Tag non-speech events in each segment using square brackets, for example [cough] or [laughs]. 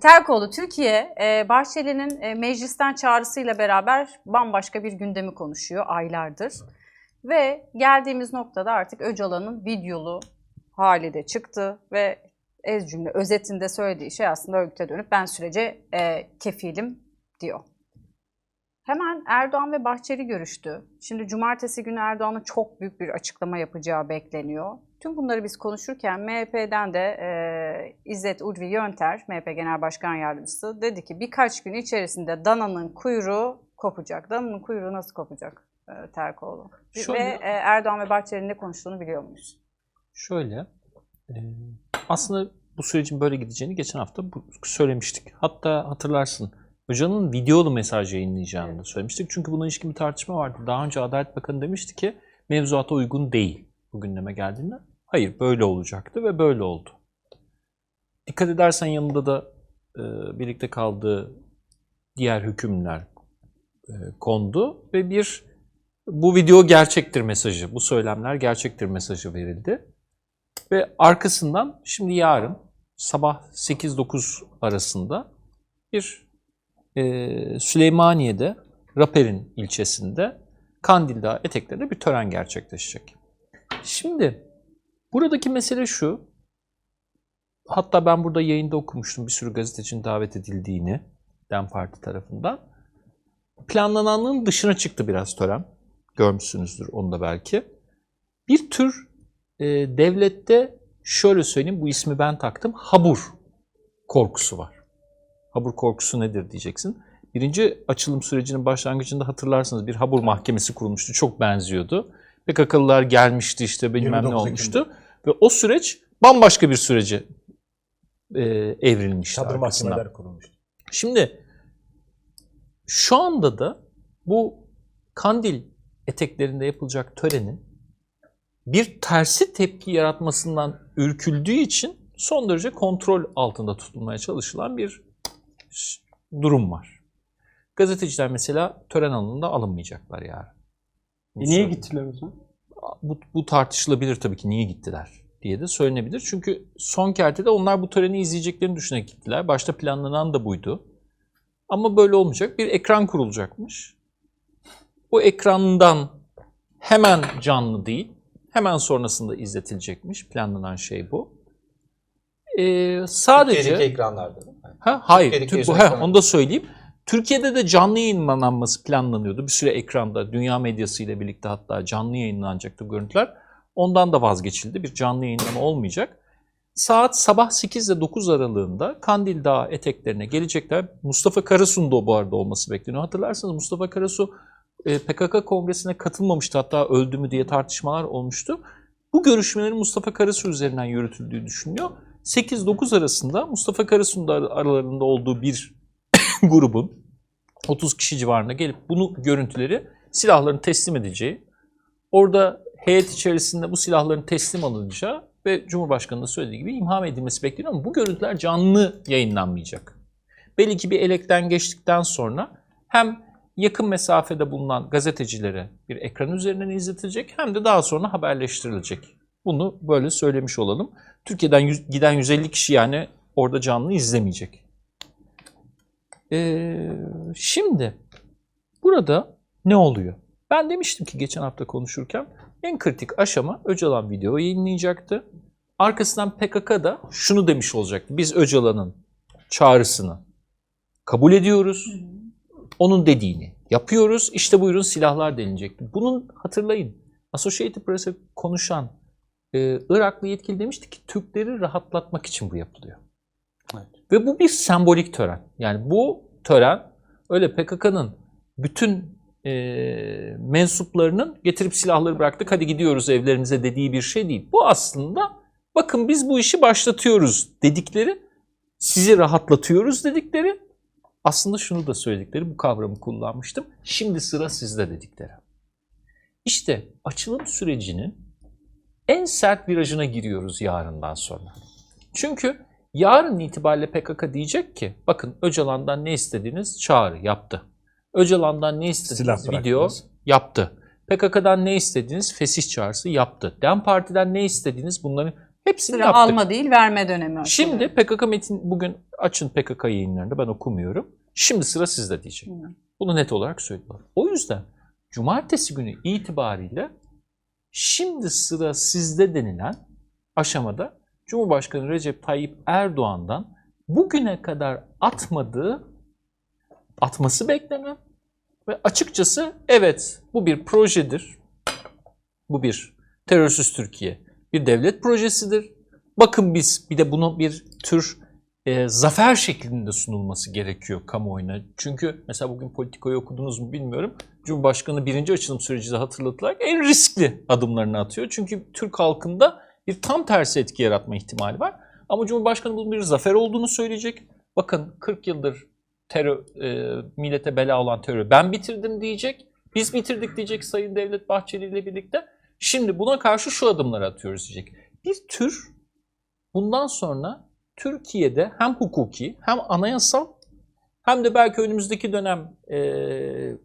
Terkoğlu, Türkiye e, Bahçeli'nin e, meclisten çağrısıyla beraber bambaşka bir gündemi konuşuyor aylardır. Ve geldiğimiz noktada artık Öcalan'ın videolu hali de çıktı ve ez cümle özetinde söylediği şey aslında örgüte dönüp ben sürece e, kefilim diyor. Hemen Erdoğan ve Bahçeli görüştü. Şimdi cumartesi günü Erdoğan'ın çok büyük bir açıklama yapacağı bekleniyor. Tüm bunları biz konuşurken MHP'den de e, İzzet Ulvi Yönter, MHP Genel Başkan Yardımcısı dedi ki birkaç gün içerisinde dananın kuyruğu kopacak. Dananın kuyruğu nasıl kopacak e, Terkoğlu? Şöyle- Ve e, Erdoğan ve Bahçeli'nin ne konuştuğunu biliyor muyuz? Şöyle, e, aslında bu sürecin böyle gideceğini geçen hafta söylemiştik. Hatta hatırlarsın, Öcalan'ın videolu mesaj yayınlayacağını da söylemiştik. Çünkü buna ilişkin bir tartışma vardı. Daha önce Adalet Bakanı demişti ki mevzuata uygun değil bu gündeme geldiğinde. Hayır, böyle olacaktı ve böyle oldu. Dikkat edersen yanında da e, birlikte kaldığı diğer hükümler e, kondu ve bir bu video gerçektir mesajı, bu söylemler gerçektir mesajı verildi. Ve arkasından şimdi yarın sabah 8-9 arasında bir e, Süleymaniye'de, Raper'in ilçesinde Kandil Dağı eteklerinde bir tören gerçekleşecek. Şimdi buradaki mesele şu, hatta ben burada yayında okumuştum bir sürü gazetecinin davet edildiğini DEM Parti tarafından. Planlananın dışına çıktı biraz tören. Görmüşsünüzdür onu da belki. Bir tür e, devlette şöyle söyleyeyim bu ismi ben taktım. Habur korkusu var. Habur korkusu nedir diyeceksin. Birinci açılım sürecinin başlangıcında hatırlarsınız bir habur mahkemesi kurulmuştu. Çok benziyordu. PKK'lılar gelmişti işte bilmem ne 29 olmuştu. Ve o süreç bambaşka bir sürece e, evrilmişti Çadır arkasından. mahkemeler kurulmuş. Şimdi şu anda da bu kandil eteklerinde yapılacak törenin bir tersi tepki yaratmasından ürküldüğü için son derece kontrol altında tutulmaya çalışılan bir durum var. Gazeteciler mesela tören alanında alınmayacaklar yarın. E niye gittiler o zaman? Bu, bu tartışılabilir tabii ki niye gittiler diye de söylenebilir. Çünkü son kertede onlar bu töreni izleyeceklerini düşünerek gittiler. Başta planlanan da buydu. Ama böyle olmayacak. Bir ekran kurulacakmış. Bu ekrandan hemen canlı değil, hemen sonrasında izletilecekmiş. Planlanan şey bu. Ee, sadece... Türkiye'deki ekranlarda. Ha, hayır, Türkiye'deki Tür- bu- ha, onu da söyleyeyim. Türkiye'de de canlı yayınlanması planlanıyordu. Bir süre ekranda, dünya medyası ile birlikte hatta canlı yayınlanacaktı görüntüler. Ondan da vazgeçildi. Bir canlı yayınlama olmayacak. Saat sabah 8 ile 9 aralığında Kandil Dağı eteklerine gelecekler. Mustafa Karasu'nun da bu arada olması bekleniyor. Hatırlarsanız Mustafa Karasu e, PKK kongresine katılmamıştı. Hatta öldü mü diye tartışmalar olmuştu. Bu görüşmelerin Mustafa Karasu üzerinden yürütüldüğü düşünülüyor. 8-9 arasında Mustafa Karasu'nun da aralarında olduğu bir [laughs] grubun 30 kişi civarında gelip bunu görüntüleri silahların teslim edeceği, orada heyet içerisinde bu silahların teslim alınacağı ve Cumhurbaşkanı'nın söylediği gibi imha edilmesi bekleniyor ama bu görüntüler canlı yayınlanmayacak. Belli ki bir elekten geçtikten sonra hem yakın mesafede bulunan gazetecilere bir ekran üzerinden izletilecek hem de daha sonra haberleştirilecek. Bunu böyle söylemiş olalım. Türkiye'den yüz- giden 150 kişi yani orada canlı izlemeyecek. Ee, şimdi burada ne oluyor? Ben demiştim ki geçen hafta konuşurken en kritik aşama Öcalan video yayınlayacaktı. Arkasından PKK da şunu demiş olacaktı. Biz Öcalan'ın çağrısını kabul ediyoruz. Onun dediğini yapıyoruz. İşte buyurun silahlar denilecekti. Bunun hatırlayın Associated Press'e konuşan e, Iraklı yetkili demişti ki Türkleri rahatlatmak için bu yapılıyor. Ve bu bir sembolik tören. Yani bu tören öyle PKK'nın bütün e, mensuplarının getirip silahları bıraktık hadi gidiyoruz evlerimize dediği bir şey değil. Bu aslında bakın biz bu işi başlatıyoruz dedikleri, sizi rahatlatıyoruz dedikleri, aslında şunu da söyledikleri, bu kavramı kullanmıştım. Şimdi sıra sizde dedikleri. İşte açılım sürecinin en sert virajına giriyoruz yarından sonra. Çünkü yarın itibariyle PKK diyecek ki bakın Öcalan'dan ne istediğiniz çağrı yaptı. Öcalan'dan ne istediğiniz Silah video yaptı. PKK'dan ne istediğiniz fesih çağrısı yaptı. DEM Parti'den ne istediğiniz bunların Hepsini Sıra yaptık. alma değil verme dönemi. açılıyor. Şimdi PKK metin bugün açın PKK yayınlarında ben okumuyorum. Şimdi sıra sizde diyecek. Hı. Bunu net olarak söylüyorlar. O yüzden cumartesi günü itibariyle şimdi sıra sizde denilen aşamada Cumhurbaşkanı Recep Tayyip Erdoğan'dan bugüne kadar atmadığı, atması beklenen ve açıkçası evet bu bir projedir. Bu bir terörsüz Türkiye. Bir devlet projesidir. Bakın biz bir de bunu bir tür e, zafer şeklinde sunulması gerekiyor kamuoyuna. Çünkü mesela bugün politikayı okudunuz mu bilmiyorum. Cumhurbaşkanı birinci açılım sürecinde hatırlatılarak en riskli adımlarını atıyor. Çünkü Türk halkında bir tam tersi etki yaratma ihtimali var. Ama Cumhurbaşkanı bunun bir zafer olduğunu söyleyecek. Bakın 40 yıldır terör, e, millete bela olan terörü ben bitirdim diyecek. Biz bitirdik diyecek Sayın Devlet Bahçeli ile birlikte. Şimdi buna karşı şu adımları atıyoruz diyecek. Bir tür bundan sonra Türkiye'de hem hukuki hem anayasal hem de belki önümüzdeki dönem e,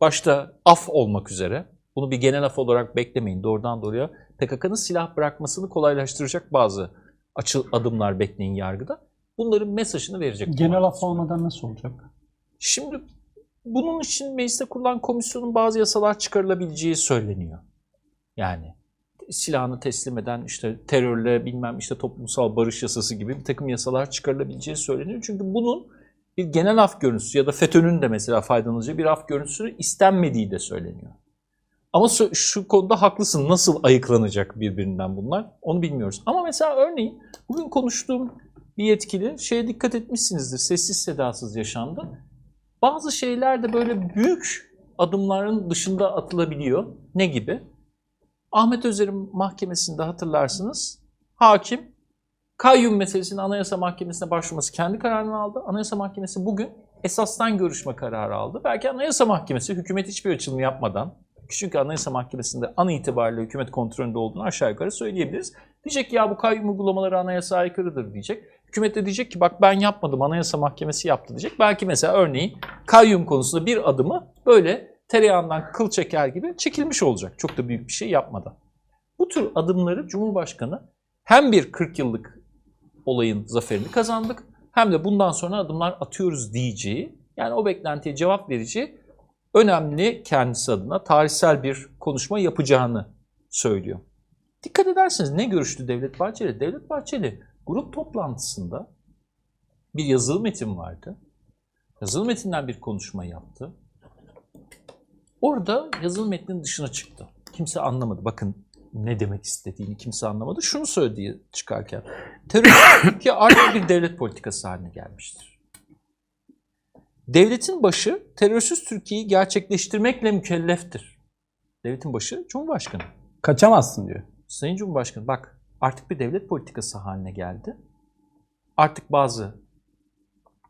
başta af olmak üzere bunu bir genel af olarak beklemeyin doğrudan doğruya PKK'nın silah bırakmasını kolaylaştıracak bazı açı adımlar bekleyin yargıda. Bunların mesajını verecek. Genel af olmadan nasıl olacak? Şimdi bunun için mecliste kurulan komisyonun bazı yasalar çıkarılabileceği söyleniyor. Yani silahını teslim eden işte terörle bilmem işte toplumsal barış yasası gibi bir takım yasalar çıkarılabileceği söyleniyor. Çünkü bunun bir genel af görüntüsü ya da FETÖ'nün de mesela faydalanacağı bir af görüntüsü istenmediği de söyleniyor. Ama şu- şu konuda haklısın. Nasıl ayıklanacak birbirinden bunlar? Onu bilmiyoruz. Ama mesela örneğin bugün konuştuğum bir yetkili şeye dikkat etmişsinizdir. Sessiz sedasız yaşandı. Bazı şeyler de böyle büyük adımların dışında atılabiliyor. Ne gibi? Ahmet Özer'in mahkemesinde hatırlarsınız. Hakim kayyum meselesinin Anayasa Mahkemesi'ne başvurması kendi kararını aldı. Anayasa Mahkemesi bugün esastan görüşme kararı aldı. Belki Anayasa Mahkemesi hükümet hiçbir açılım yapmadan çünkü Anayasa Mahkemesi'nde an itibariyle hükümet kontrolünde olduğunu aşağı yukarı söyleyebiliriz. Diyecek ki ya bu kayyum uygulamaları anayasa aykırıdır diyecek. Hükümet de diyecek ki bak ben yapmadım Anayasa Mahkemesi yaptı diyecek. Belki mesela örneğin kayyum konusunda bir adımı böyle tereyağından kıl çeker gibi çekilmiş olacak. Çok da büyük bir şey yapmadan. Bu tür adımları Cumhurbaşkanı hem bir 40 yıllık olayın zaferini kazandık hem de bundan sonra adımlar atıyoruz diyeceği yani o beklentiye cevap verici önemli kendisi adına tarihsel bir konuşma yapacağını söylüyor. Dikkat ederseniz ne görüştü Devlet Bahçeli? Devlet Bahçeli grup toplantısında bir yazılı metin vardı. Yazılı metinden bir konuşma yaptı. Orada yazılı metnin dışına çıktı. Kimse anlamadı. Bakın ne demek istediğini kimse anlamadı. Şunu söyledi çıkarken. Terör Türkiye [laughs] artık bir devlet politikası haline gelmiştir. Devletin başı terörsüz Türkiye'yi gerçekleştirmekle mükelleftir. Devletin başı Cumhurbaşkanı. Kaçamazsın diyor. Sayın Cumhurbaşkanı bak artık bir devlet politikası haline geldi. Artık bazı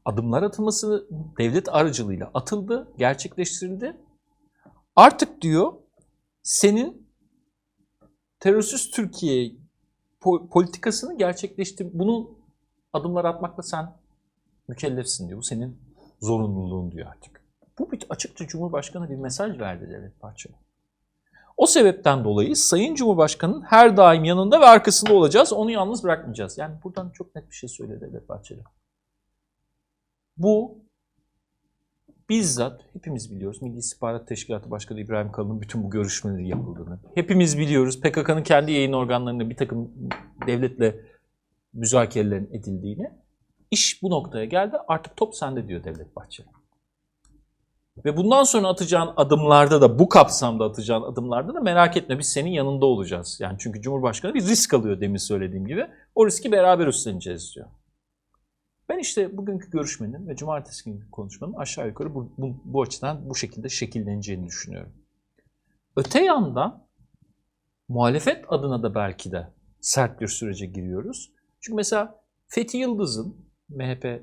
adımlar atılması devlet aracılığıyla atıldı, gerçekleştirildi. Artık diyor senin terörsüz Türkiye po- politikasını gerçekleştir bunu adımlar atmakla sen mükellefsin diyor. Bu senin zorunluluğun diyor artık. Bu bir açıkça Cumhurbaşkanı bir mesaj verdi Devlet Bahçeli. O sebepten dolayı Sayın Cumhurbaşkanı'nın her daim yanında ve arkasında olacağız. Onu yalnız bırakmayacağız. Yani buradan çok net bir şey söyledi Devlet Bahçeli. Bu bizzat hepimiz biliyoruz. Milli İstihbarat Teşkilatı Başkanı İbrahim Kalın'ın bütün bu görüşmeleri yapıldığını. Hepimiz biliyoruz PKK'nın kendi yayın organlarında bir takım devletle müzakerelerin edildiğini. İş bu noktaya geldi. Artık top sende diyor Devlet Bahçeli. Ve bundan sonra atacağın adımlarda da bu kapsamda atacağın adımlarda da merak etme biz senin yanında olacağız. Yani çünkü Cumhurbaşkanı bir risk alıyor demin söylediğim gibi. O riski beraber üstleneceğiz diyor. Ben işte bugünkü görüşmenin ve cumartesi günkü konuşmanın aşağı yukarı bu, bu, bu açıdan bu şekilde şekilleneceğini düşünüyorum. Öte yandan muhalefet adına da belki de sert bir sürece giriyoruz. Çünkü mesela Fethi Yıldız'ın MHP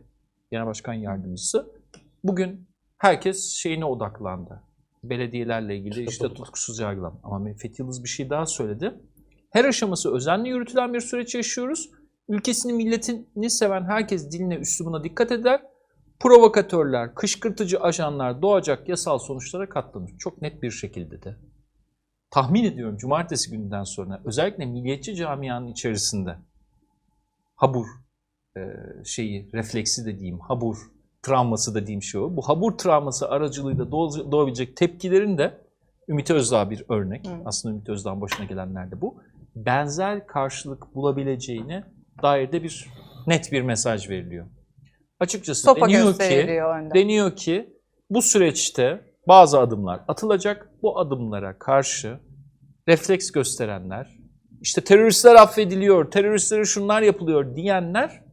Genel Başkan Yardımcısı bugün herkes şeyine odaklandı. Belediyelerle ilgili işte tutkusuz yargılam. Ama Fethi Yıldız bir şey daha söyledi. Her aşaması özenle yürütülen bir süreç yaşıyoruz. Ülkesini, milletini seven herkes diline, üslubuna dikkat eder. Provokatörler, kışkırtıcı ajanlar doğacak yasal sonuçlara katlanır. Çok net bir şekilde de. Tahmin ediyorum cumartesi gününden sonra özellikle milliyetçi camianın içerisinde habur şeyi, refleksi dediğim, habur travması dediğim şey o. Bu habur travması aracılığıyla doğ- doğabilecek tepkilerin de Ümit Özdağ bir örnek. Hı. Aslında Ümit Özdağ'ın başına gelenler de bu. Benzer karşılık bulabileceğine dair de bir net bir mesaj veriliyor. Açıkçası Sopa deniyor ki gösteriliyor önde. deniyor ki bu süreçte bazı adımlar atılacak. Bu adımlara karşı refleks gösterenler, işte teröristler affediliyor, teröristlere şunlar yapılıyor diyenler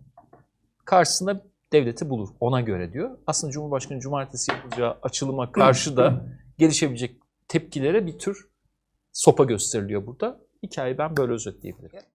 karşısında devleti bulur. Ona göre diyor. Aslında Cumhurbaşkanı cumartesi yapacağı açılıma karşı da gelişebilecek tepkilere bir tür sopa gösteriliyor burada. Hikayeyi ben böyle özetleyebilirim.